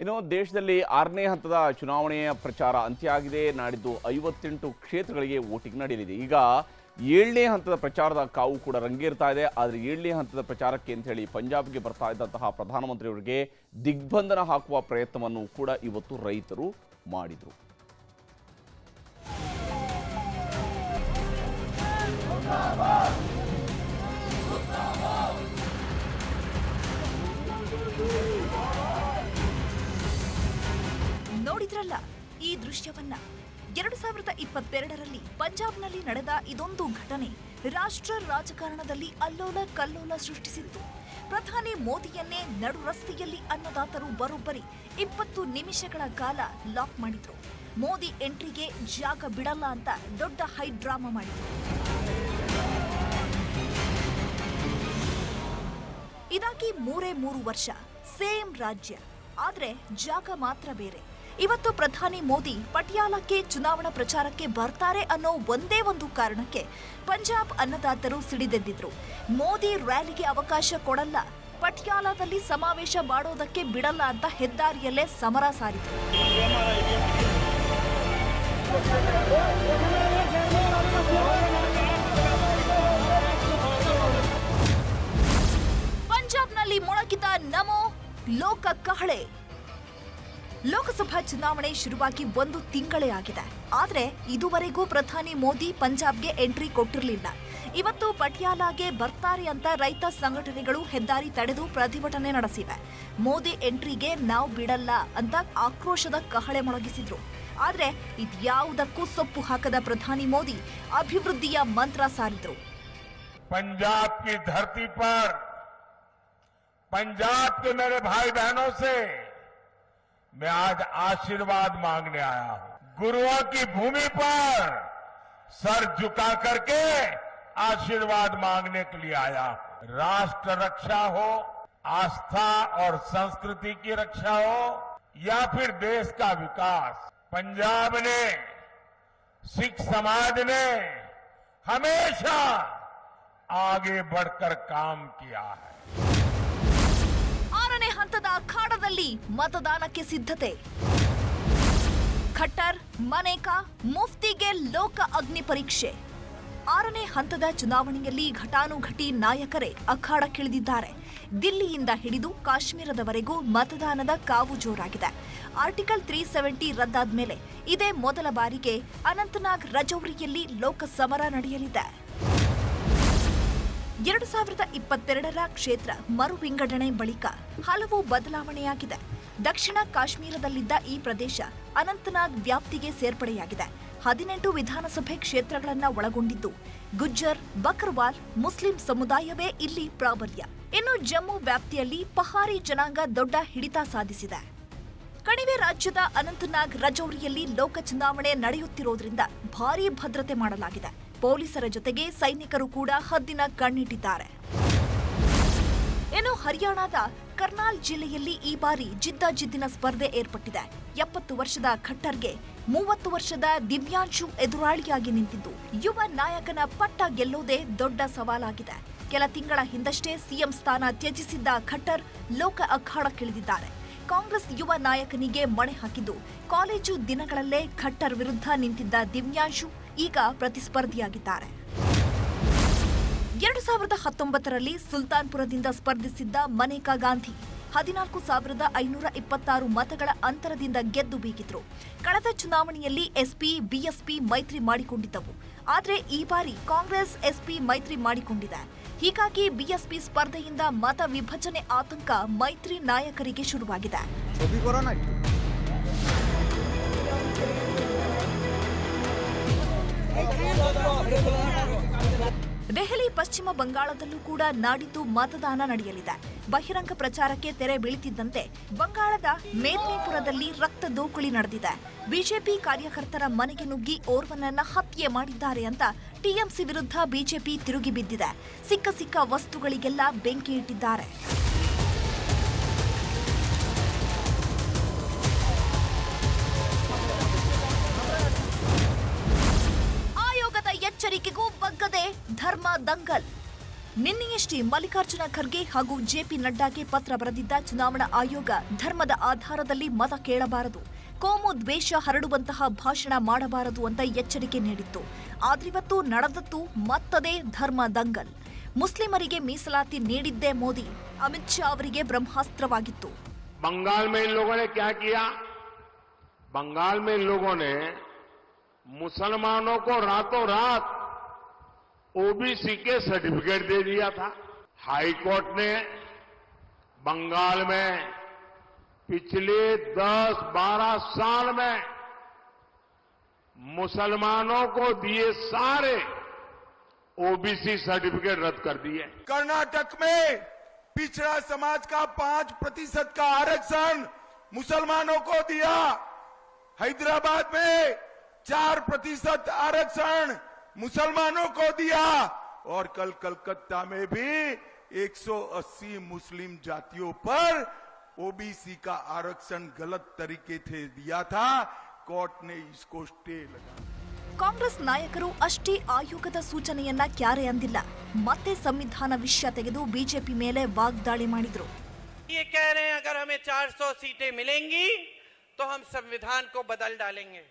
ಇನ್ನು ದೇಶದಲ್ಲಿ ಆರನೇ ಹಂತದ ಚುನಾವಣೆಯ ಪ್ರಚಾರ ಅಂತ್ಯ ಆಗಿದೆ ನಾಡಿದ್ದು ಐವತ್ತೆಂಟು ಕ್ಷೇತ್ರಗಳಿಗೆ ವೋಟಿಂಗ್ ನಡೆಯಲಿದೆ. ಈಗ ಏಳನೇ ಹಂತದ ಪ್ರಚಾರದ ಕಾವು ಕೂಡ ರಂಗೇರ್ತಾ ಇದೆ. ಆದರೆ ಏಳನೇ ಹಂತದ ಪ್ರಚಾರಕ್ಕೆ ಅಂತ ಹೇಳಿ ಪಂಜಾಬ್ಗೆ ಬರ್ತಾ ಇದ್ದಂತಹ ಪ್ರಧಾನಮಂತ್ರಿಯವರಿಗೆ ದಿಗ್ಬಂಧನ ಹಾಕುವ ಪ್ರಯತ್ನವನ್ನು ಕೂಡ ಇವತ್ತು ರೈತರು ಮಾಡಿದರು. ಈ ದೃಶ್ಯವನ್ನ ಎರಡು ಸಾವಿರದ ಇಪ್ಪತ್ತೆರಡರಲ್ಲಿ ಪಂಜಾಬ್ನಲ್ಲಿ ನಡೆದ ಇದೊಂದು ಘಟನೆ ರಾಷ್ಟ್ರ ರಾಜಕಾರಣದಲ್ಲಿ ಅಲ್ಲೋಲ ಕಲ್ಲೋಲ ಸೃಷ್ಟಿಸಿತ್ತು. ಪ್ರಧಾನಿ ಮೋದಿಯನ್ನೇ ನಡು ರಸ್ತೆಯಲ್ಲಿ ಅನ್ನದಾತರು ಬರೋಬ್ಬರಿ ಇಪ್ಪತ್ತು ನಿಮಿಷಗಳ ಕಾಲ ಲಾಕ್ ಮಾಡಿದ್ರು. ಮೋದಿ ಎಂಟ್ರಿಗೆ ಜಾಗ ಬಿಡಲ್ಲ ಅಂತ ದೊಡ್ಡ ಹೈ ಡ್ರಾಮಾ ಮಾಡಿದ್ರು. ಇದಾಗಿ ಮೂರೇ ಮೂರು ವರ್ಷ, ಸೇಮ್ ರಾಜ್ಯ, ಆದರೆ ಜಾಗ ಮಾತ್ರ ಬೇರೆ. ಇವತ್ತು ಪ್ರಧಾನಿ ಮೋದಿ ಪಟಿಯಾಲಕ್ಕೆ ಚುನಾವಣಾ ಪ್ರಚಾರಕ್ಕೆ ಬರ್ತಾರೆ ಅನ್ನೋ ಒಂದೇ ಒಂದು ಕಾರಣಕ್ಕೆ ಪಂಜಾಬ್ ಅನ್ನದಾತರು ಸಿಡಿದೆದ್ದಿದ್ರು. ಮೋದಿ ರ್ಯಾಲಿಗೆ ಅವಕಾಶ ಕೊಡಲ್ಲ. ಪಟಿಯಾಲದಲ್ಲಿ ಸಮಾವೇಶ ಮಾಡೋದಕ್ಕೆ ಬಿಡಲ್ಲ ಅಂತ ಹೆದ್ದಾರಿಯಲ್ಲೇ ಸಮರ ಸಾರಿತು ಪಂಜಾಬ್ನಲ್ಲಿ ಮೊಳಗಿದ ನಮೋ ಲೋಕ ಕಹಳೆ. ಲೋಕಸಭಾ ಚುನಾವಣೆ ಶುರುವಾಗಿ ಒಂದು ತಿಂಗಳೇ ಆಗಿದೆ ಆದ್ರೆ ಇದುವರೆಗೂ ಪ್ರಧಾನಿ ಮೋದಿ ಪಂಜಾಬ್ಗೆ ಎಂಟ್ರಿ ಕೊಟ್ಟಿರಲಿಲ್ಲ ಇವತ್ತು ಪಟಿಯಾಲಾಗೆ ಬರ್ತಾರೆ ಅಂತ ರೈತ ಸಂಘಟನೆಗಳು ಹೆದ್ದಾರಿ ತಡೆದು ಪ್ರತಿಭಟನೆ ನಡೆಸಿವೆ ಮೋದಿ ಎಂಟ್ರಿಗೆ ನಾವು ಬಿಡಲ್ಲ ಅಂತ ಆಕ್ರೋಶದ ಕಹಳೆ ಮೊಳಗಿಸಿದ್ರು ಆದ್ರೆ ಇದ್ಯಾವುದಕ್ಕೂ ಸೊಪ್ಪು ಹಾಕದ ಪ್ರಧಾನಿ ಮೋದಿ ಅಭಿವೃದ್ಧಿಯ ಮಂತ್ರ ಸಾರಿದ್ರು पंजाब की धरती पर पंजाब के मेरे भाई बहनों से मैं आज आशीर्वाद मांगने आया हूँ। गुरुओं की भूमि पर सर झुका करके आशीर्वाद मांगने के लिए आया राष्ट्र रक्षा हो, आस्था और संस्कृति की रक्षा हो, या फिर देश का विकास। पंजाब ने, सिख समाज ने हमेशा आगे बढ़कर काम किया है। ಆರನೇ ಹಂತದ ಅಖಾಡದಲ್ಲಿ ಮತದಾನಕ್ಕೆ ಸಿದ್ಧತೆ. ಖಟ್ಟರ್, ಮನೇಕಾ, ಮುಫ್ತಿಗೆ ಲೋಕ ಅಗ್ನಿ ಪರೀಕ್ಷೆ. ಆರನೇ ಹಂತದ ಚುನಾವಣೆಯಲ್ಲಿ ಘಟಾನುಘಟಿ ನಾಯಕರೇ ಅಖಾಡಕ್ಕಿಳಿದಿದ್ದಾರೆ ದಿಲ್ಲಿಯಿಂದ ಹಿಡಿದು ಕಾಶ್ಮೀರದವರೆಗೂ ಮತದಾನದ ಕಾವು ಜೋರಾಗಿದೆ. ಆರ್ಟಿಕಲ್ ತ್ರೀ ಸೆವೆಂಟಿ ರದ್ದಾದ ಮೇಲೆ ಇದೇ ಮೊದಲ ಬಾರಿಗೆ ಅನಂತನಾಗ್ ರಜೌರಿಯಲ್ಲಿ ಲೋಕ ಸಮರ ನಡೆಯಲಿದೆ. ಎರಡು ಸಾವಿರದ ಇಪ್ಪತ್ತೆರಡರ ಕ್ಷೇತ್ರ ಮರು ವಿಂಗಡಣೆ ಬಳಿಕ ಹಲವು ಬದಲಾವಣೆಯಾಗಿದೆ. ದಕ್ಷಿಣ ಕಾಶ್ಮೀರದಲ್ಲಿದ್ದ ಈ ಪ್ರದೇಶ ಅನಂತನಾಗ್ ವ್ಯಾಪ್ತಿಗೆ ಸೇರ್ಪಡೆಯಾಗಿದೆ. ಹದಿನೆಂಟು ವಿಧಾನಸಭೆ ಕ್ಷೇತ್ರಗಳನ್ನು ಒಳಗೊಂಡಿದ್ದು, ಗುಜ್ಜರ್, ಬಕ್ರವಾಲ್, ಮುಸ್ಲಿಂ ಸಮುದಾಯವೇ ಇಲ್ಲಿ ಪ್ರಾಬಲ್ಯ. ಇನ್ನು ಜಮ್ಮು ವ್ಯಾಪ್ತಿಯಲ್ಲಿ ಪಹಾರಿ ಜನಾಂಗ ದೊಡ್ಡ ಹಿಡಿತ ಸಾಧಿಸಿದೆ. ಕಣಿವೆ ರಾಜ್ಯದ ಅನಂತನಾಗ್ ರಜೌರಿಯಲ್ಲಿ ಲೋಕ ಚುನಾವಣೆ ನಡೆಯುತ್ತಿರುವುದರಿಂದ ಭಾರೀ ಭದ್ರತೆ ಮಾಡಲಾಗಿದೆ. ಪೊಲೀಸರ ಜೊತೆಗೆ ಸೈನಿಕರು ಕೂಡ ಹದ್ದಿನ ಕಣ್ಣಿಟ್ಟಿದ್ದಾರೆ. ಇನ್ನು ಹರಿಯಾಣದ ಕರ್ನಾಲ್ ಜಿಲ್ಲೆಯಲ್ಲಿ ಈ ಬಾರಿ ಜಿದ್ದಾಜಿದ್ದಿನ ಸ್ಪರ್ಧೆ ಏರ್ಪಟ್ಟಿದೆ. ಎಪ್ಪತ್ತು ವರ್ಷದ ಖಟ್ಟರ್ಗೆ ಮೂವತ್ತು ವರ್ಷದ ದಿವ್ಯಾಂಶು ಎದುರಾಳಿಯಾಗಿ ನಿಂತಿದ್ದು. ಯುವ ನಾಯಕನ ಪಟ್ಟ ಗೆಲ್ಲೋದೇ ದೊಡ್ಡ ಸವಾಲಾಗಿದೆ. ಕೆಲ ತಿಂಗಳ ಹಿಂದಷ್ಟೇ ಸಿಎಂ ಸ್ಥಾನ ತ್ಯಜಿಸಿದ್ದ ಖಟ್ಟರ್ ಲೋಕ ಅಖಾಡಕ್ಕಿಳಿದಿದ್ದಾರೆ. ಕಾಂಗ್ರೆಸ್ ಯುವ ನಾಯಕನಿಗೆ ಮಣೆ ಹಾಕಿದ್ದು. ಕಾಲೇಜು ದಿನಗಳಲ್ಲೇ ಖಟ್ಟರ್ ವಿರುದ್ಧ ನಿಂತಿದ್ದ ದಿವ್ಯಾಂಶು ಈಗ ಪ್ರತಿಸ್ಪರ್ಧಿಯಾಗಿದ್ದಾರೆ. ಎರಡು ಸಾವಿರದ ಹತ್ತೊಂಬತ್ತರಲ್ಲಿ ಸುಲ್ತಾನ್ಪುರದಿಂದ ಸ್ಪರ್ಧಿಸಿದ್ದ ಮನೇಕಾ ಗಾಂಧಿ ಹದಿನಾಲ್ಕು ಸಾವಿರದ ಐನೂರ ಇಪ್ಪತ್ತಾರು ಮತಗಳ ಅಂತರದಿಂದ ಗೆದ್ದು ಬೀಗಿದ್ರು. ಕಳೆದ ಚುನಾವಣೆಯಲ್ಲಿ ಎಸ್ಪಿ, ಬಿಎಸ್ಪಿ ಮೈತ್ರಿ ಮಾಡಿಕೊಂಡಿದ್ದವು. ಆದರೆ ಈ ಬಾರಿ ಕಾಂಗ್ರೆಸ್, ಎಸ್ಪಿ ಮೈತ್ರಿ ಮಾಡಿಕೊಂಡಿದೆ. ಹೀಗಾಗಿ ಬಿಎಸ್ಪಿ ಸ್ಪರ್ಧೆಯಿಂದ ಮತ ವಿಭಜನೆ ಆತಂಕ ಮೈತ್ರಿ ನಾಯಕರಿಗೆ ಶುರುವಾಗಿದೆ. ದೆಹಲಿ, ಪಶ್ಚಿಮ ಬಂಗಾಳದಲ್ಲೂ ಕೂಡ ನಾಡಿದ್ದು ಮತದಾನ ನಡೆಯಲಿದೆ. ಬಹಿರಂಗ ಪ್ರಚಾರಕ್ಕೆ ತೆರೆ ಬೀಳುತ್ತಿದ್ದಂತೆ ಬಂಗಾಳದ ಮೇದ್ನಿಪುರದಲ್ಲಿ ರಕ್ತ ದೋಕುಳಿ ನಡೆದಿದೆ. ಬಿಜೆಪಿ ಕಾರ್ಯಕರ್ತರ ಮನೆಗೆ ನುಗ್ಗಿ ಓರ್ವನನ್ನ ಹತ್ಯೆ ಮಾಡಿದ್ದಾರೆ ಅಂತ ಟಿಎಂಸಿ ವಿರುದ್ಧ ಬಿಜೆಪಿ ತಿರುಗಿ ಬಿದ್ದಿದೆ. ಸಿಕ್ಕ ಸಿಕ್ಕ ವಸ್ತುಗಳಿಗೆಲ್ಲ ಬೆಂಕಿ ಇಟ್ಟಿದ್ದಾರೆ. ಎಚ್ಚರಿಕೆಗೂ ಬಗ್ಗದೆ ಧರ್ಮ ದಂಗಲ್. ನಿನ್ನೆಯಷ್ಟೇ ಮಲ್ಲಿಕಾರ್ಜುನ ಖರ್ಗೆ ಹಾಗೂ ಜೆಪಿ ನಡ್ಡಾಗೆ ಪತ್ರ ಬರೆದಿದ್ದ ಚುನಾವಣಾ ಆಯೋಗ ಧರ್ಮದ ಆಧಾರದಲ್ಲಿ ಮತ ಕೇಳಬಾರದು, ಕೋಮು ದ್ವೇಷ ಹರಡುವಂತಹ ಭಾಷಣ ಮಾಡಬಾರದು ಅಂತ ಎಚ್ಚರಿಕೆ ನೀಡಿತ್ತು. ಆದ್ರಿವತ್ತು ನಡೆದದ್ದು ಮತ್ತದೇ ಧರ್ಮ ದಂಗಲ್. ಮುಸ್ಲಿಮರಿಗೆ ಮೀಸಲಾತಿ ನೀಡಿದ್ದೇ ಮೋದಿ, ಅಮಿತ್ ಶಾ ಅವರಿಗೆ ಬ್ರಹ್ಮಾಸ್ತ್ರವಾಗಿತ್ತು. ಬಂಗಾಲ್ ಬಂಗಾಲ್ ಮುಸಲ್ಮಾನೋ ರಾತೋ ರಾತ್? ओबीसी के सर्टिफिकेट दे दिया था। हाई कोर्ट ने बंगाल में पिछले 10-12 साल में मुसलमानों को दिए सारे ओबीसी सर्टिफिकेट रद्द कर दिए। कर्नाटक में पिछड़ा समाज का पाँच प्रतिशत का आरक्षण मुसलमानों को दिया। हैदराबाद में चार प्रतिशत आरक्षण मुसलमानों को दिया और कल कलकत्ता में भी 180 मुस्लिम जातियों पर ओबीसी का आरक्षण गलत तरीके से दिया था कोर्ट ने इसको स्टे लगा ಕಾಂಗ್ರೆಸ್ ನಾಯಕರು ಅಷ್ಟೇ ಆಯೋಗದ ಸೂಚನೆಯನ್ನ ಕ್ಯಾರೆ ಅಂದಿಲ್ಲ ಮತ್ತೆ ಸಂವಿಧಾನ ವಿಷಯ ತೆಗೆದು ಬಿಜೆಪಿ ಮೇಲೆ ವಾಗ್ದಾಳಿ ಮಾಡಿದ್ರು ये कह रहे हैं अगर हमें 400 सीटें मिलेंगी तो हम संविधान को बदल डालेंगे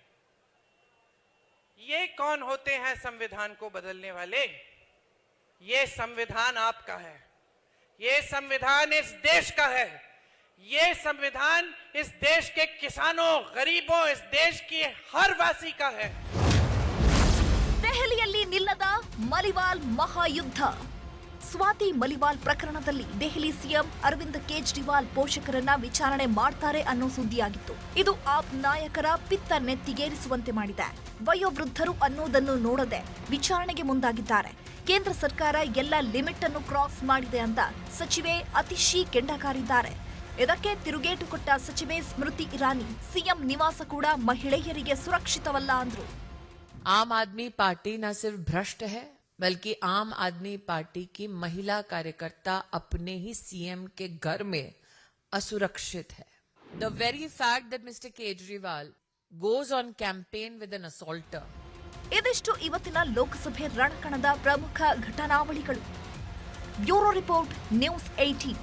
ये कौन होते हैं संविधान को बदलने वाले ये संविधान आपका है ये संविधान इस देश का है ये संविधान इस देश के किसानों गरीबों इस देश की हर वासी का है ದೆಹಲಿಯಲ್ಲಿ ನಿಲ್ಲದ ಮಲಿವಾಲ್ ಮಹಾಯುದ್ಧ ಸ್ವಾತಿ ಮಲಿವಾಲ್ ಪ್ರಕರಣದಲ್ಲಿ ದೆಹಲಿ ಸಿಎಂ ಅರವಿಂದ್ ಕೇಜ್ರಿವಾಲ್ ಪೋಷಕರನ್ನ ವಿಚಾರಣೆ ಮಾಡ್ತಾರೆ ಅನ್ನೋ ಸುದ್ದಿಯಾಗಿತ್ತು. ಇದು ಆಪ್ ನಾಯಕರ ಪಿತ್ತ ನೆತ್ತಿಗೇರಿಸುವಂತೆ ಮಾಡಿದೆ. ವಯೋವೃದ್ಧರು ಅನ್ನೋದನ್ನು ನೋಡದೆ ವಿಚಾರಣೆಗೆ ಮುಂದಾಗಿದ್ದಾರೆ. ಕೇಂದ್ರ ಸರ್ಕಾರ ಎಲ್ಲ ಲಿಮಿಟ್ ಅನ್ನು ಕ್ರಾಸ್ ಮಾಡಿದೆ ಅಂತ ಸಚಿವೆ ಅತಿಶಿ ಕೆಂಡಕಾರಿದ್ದಾರೆ ಇದಕ್ಕೆ ತಿರುಗೇಟು ಕೊಟ್ಟ ಸಚಿವೆ ಸ್ಮೃತಿ ಇರಾನಿ, ಸಿಎಂ ನಿವಾಸ ಕೂಡ ಮಹಿಳೆಯರಿಗೆ ಸುರಕ್ಷಿತವಲ್ಲ ಅಂದ್ರು. ಆಮ್ ಆದ್ಮಿ ಪಾರ್ಟಿ ನಾ ಸಿರ್ಫ್ ಭ್ರಷ್ಟ ಹೇ. बल्कि आम आदमी पार्टी की महिला कार्यकर्ता अपने ही सीएम के घर में असुरक्षित है the very fact that mister Kejriwal goes on campaign with an assaulter ಇದಿಷ್ಟು ಇವತ್ತಿನ ಲೋಕಸಭೆ ರಣಕಣದ ಪ್ರಮುಖ ಘಟನಾವಳಿಗಳು ಬ್ಯೂರೋ ರಿಪೋರ್ಟ್ ನ್ಯೂಸ್ ಏಟೀನ್